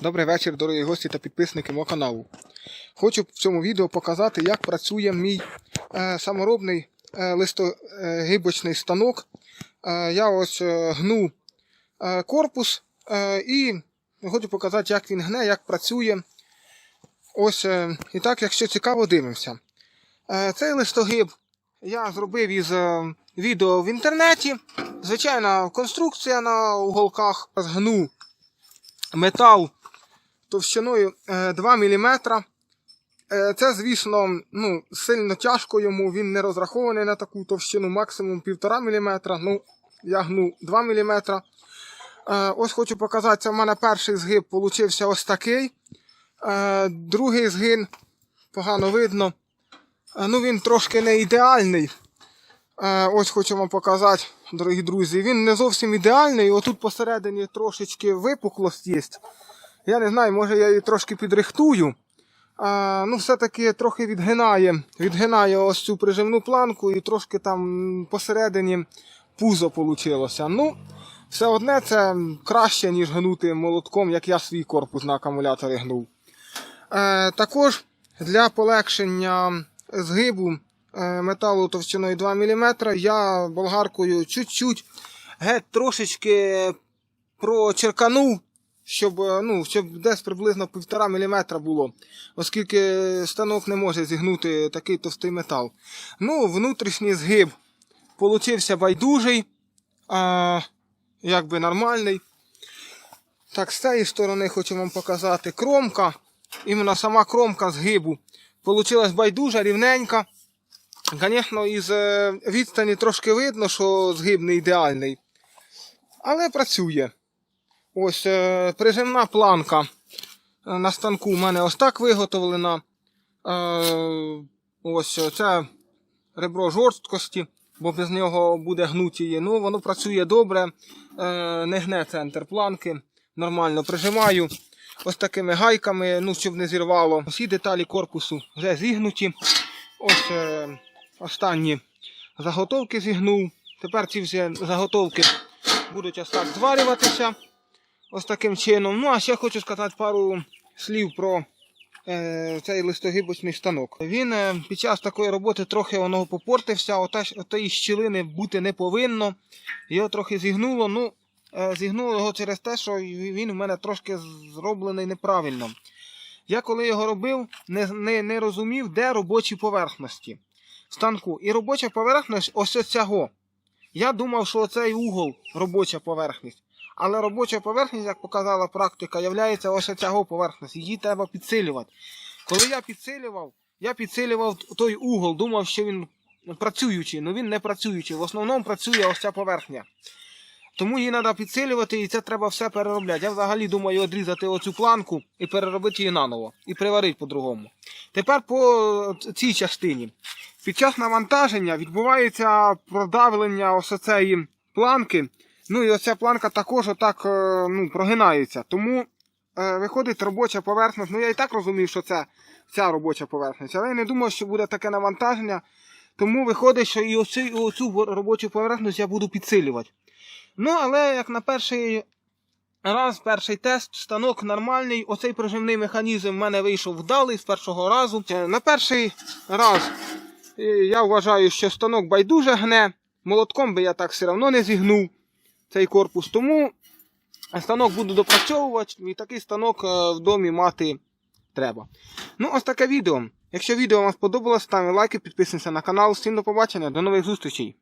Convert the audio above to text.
Добрий вечір, дорогі гості та підписники мого каналу. Хочу в цьому відео показати, як працює мій е, саморобний е, листогибочний станок. Е, я ось е, гну е, корпус е, і хочу показати, як він гне, як працює. Ось, е, і так, якщо цікаво, дивимося. Е, цей листогиб я зробив із е, відео в інтернеті. Звичайна конструкція на уголках. Згну метал товщиною е, 2 мм. Е, Це, звісно, ну, сильно тяжко йому, він не розрахований на таку товщину, максимум 1,5 мм. Ну, я гну 2 мм. Е, Ось хочу показати, це в мене перший згиб получився ось такий. Е, Другий згин погано видно. Е, Ну, він трошки не ідеальний. Е, Ось хочу вам показати, дорогі друзі. Він не зовсім ідеальний. Отут посередині трошечки випуклость є. Я не знаю, може я її трошки підрихтую. А, ну, все-таки трохи відгинає. Відгинає ось цю прижимну планку і трошки там посередині пузо вийшло. Ну, все одне це краще, ніж гнути молотком, як я свій корпус на акумуляторі гнув. Е, також для полегшення згибу е, металу товщиною 2 мм я болгаркою чуть-чуть геть трошечки прочерканув, щоб, е, ну, щоб десь приблизно 1,5 мм було, оскільки станок не може зігнути такий товстий метал. Ну, внутрішній згиб получився байдужий, а, якби нормальний. Так, з цієї сторони хочу вам показати кромка. Іменно сама кромка згибу. Получилась байдужа, рівненька. Звісно, із е, відстані трошки видно, що згиб не ідеальний. Але працює. Ось е, прижимна планка е, на станку у мене ось так виготовлена. Е, ось це ребро жорсткості, бо без нього буде гнуті її. Ну, воно працює добре, не гне центр планки. Нормально прижимаю ось такими гайками, ну, щоб не зірвало. Всі деталі корпусу вже зігнуті. Ось останні заготовки зігнув. Тепер ці всі заготовки будуть ось зварюватися. Ось таким чином. Ну, а ще хочу сказати пару слів про е, цей листогибочний станок. Він е, під час такої роботи трохи воно попортився, ота, отої щілини бути не повинно. Його трохи зігнуло. Ну, е, зігнуло його через те, що він у мене трошки зроблений неправильно. Я коли його робив, не, не, не розумів, де робочі поверхності станку. І робоча поверхність ось цього. Я думав, що цей угол робоча поверхність. Але робоча поверхність, як показала практика, є ось цього поверхність. Її треба підсилювати. Коли я підсилював, я підсилював той угол, думав, що він працюючий, але він не працюючий. В основному працює ось ця поверхня. Тому її треба підсилювати і це треба все переробляти. Я взагалі думаю відрізати оцю планку і переробити її наново. І приварити по-другому. Тепер по цій частині. Під час навантаження відбувається продавлення ось цієї планки. Ну і оця планка також отак е, ну, прогинається. Тому е, виходить робоча поверхність. Ну я і так розумів, що це ця робоча поверхність. Але я не думав, що буде таке навантаження. Тому виходить, що і оцю, оцю робочу поверхність я буду підсилювати. Ну, але як на перший раз, перший тест, станок нормальний. Оцей прижимний механізм в мене вийшов вдалий з першого разу. Е, На перший раз е, я вважаю, що станок байдуже гне. Молотком би я так все одно не зігнув цей корпус. Тому станок буду допрацьовувати і такий станок е, в домі мати треба. Ну, ось таке відео. Якщо відео вам сподобалось, ставте лайки, підписуйтесь на канал. Всім до побачення, до нових зустрічей.